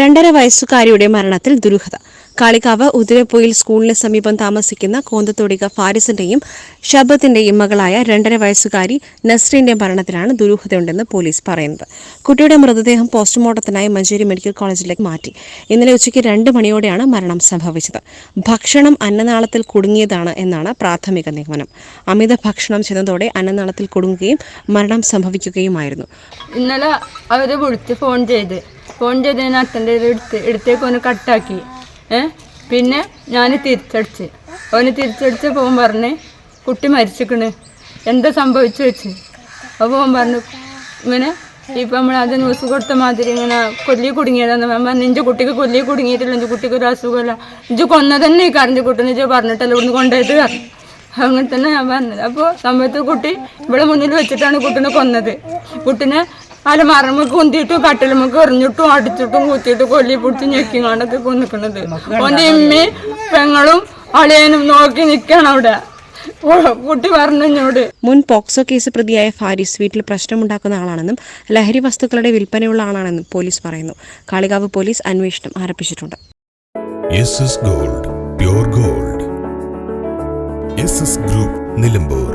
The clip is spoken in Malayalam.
രണ്ടര വയസ്സുകാരിയുടെ മരണത്തിൽ ദുരൂഹത. കാളികാവ് ഉതിരപ്പൊയിൽ സ്കൂളിന് സമീപം താമസിക്കുന്ന കോന്തത്തൊടിക ഫാരിസിന്റെയും ഷബത്തിന്റെയും മകളായ രണ്ടര വയസ്സുകാരി നസ്രീന്റെ മരണത്തിലാണ് ദുരൂഹതയുണ്ടെന്ന് പോലീസ് പറയുന്നത്. കുട്ടിയുടെ മൃതദേഹം പോസ്റ്റ്മോർട്ടത്തിനായി മഞ്ചേരി മെഡിക്കൽ കോളേജിലേക്ക് മാറ്റി. ഇന്നലെ ഉച്ചയ്ക്ക് രണ്ട് മണിയോടെയാണ് മരണം സംഭവിച്ചത്. ഭക്ഷണം അന്നനാളത്തിൽ കുടുങ്ങിയതാണ് എന്നാണ് പ്രാഥമിക നിഗമനം. അമിത ഭക്ഷണം ചെന്നതോടെ അന്നനാളത്തിൽ കുടുങ്ങുകയും മരണം സംഭവിക്കുകയുമായിരുന്നു. ഇന്നലെ അവർ വിളിച്ച് ഫോൺ ചെയ്ത് ഫോൺ ചെയ്തതിന് അച്ഛന്റെ എടുത്ത് എടുത്തേക്ക് ഒന്ന് കട്ടാക്കി. പിന്നെ ഞാൻ തിരിച്ചടിച്ച്. അവന് തിരിച്ചടിച്ച് പോകാൻ പറഞ്ഞ് കുട്ടി മരിച്ചിക്കണ്. എന്താ സംഭവിച്ചു വെച്ച് അപ്പോൾ അവൻ പറഞ്ഞു ഇങ്ങനെ ഇപ്പം നമ്മൾ അത് ന്യൂസ് കൊടുത്ത മാതിരി ഇങ്ങനെ കൊല്ലി കുടുങ്ങിയതാന്ന് ഞാൻ പറഞ്ഞു ഇഞ്ചു കുട്ടിക്ക് കൊല്ലി കുടുങ്ങിയിട്ടില്ല. ഇഞ്ചു കുട്ടിക്ക് ഒരു അസുഖമില്ല. ഇഞ്ചു കൊന്ന തന്നെ ഈ കരഞ്ഞ് കുട്ടീനെ ഇഞ്ച് പറഞ്ഞിട്ടല്ല ഇവിടുന്ന് കൊണ്ടുപോയിട്ട് അങ്ങനെ തന്നെ ഞാൻ പറഞ്ഞത് അപ്പോൾ സമയത്ത് കുട്ടി ഇവിടെ മുന്നിൽ വെച്ചിട്ടാണ് കുട്ടീനെ കൊന്നത്. കുട്ടീനെ അലമാറമ്മ കുന്തിയിട്ടും കട്ടിലമ്മക്ക് എറിഞ്ഞിട്ടും അടിച്ചിട്ടും കുത്തിയിട്ടും കൊല്ലി പിടിച്ച് ഞെക്കിങ്ങാണ്ടൊക്കെ കൊന്നിക്കണത് ഓന്റെ ഇമ്മയും പെങ്ങളും അളിയനും നോക്കി നിൽക്കണം അവിടെ. കുട്ടി മുൻ പോക്സോ കേസ് പ്രതിയായ ഫാരിസ് വീട്ടിൽ പ്രശ്നമുണ്ടാക്കുന്ന ആളാണെന്നും ലഹരി വസ്തുക്കളുടെ വിൽപ്പനയുള്ള ആളാണെന്നും പോലീസ് പറയുന്നു. കാളികാവ് പോലീസ് അന്വേഷണം ആരംഭിച്ചിട്ടുണ്ട്. Gold pure gold. Group Nilambur.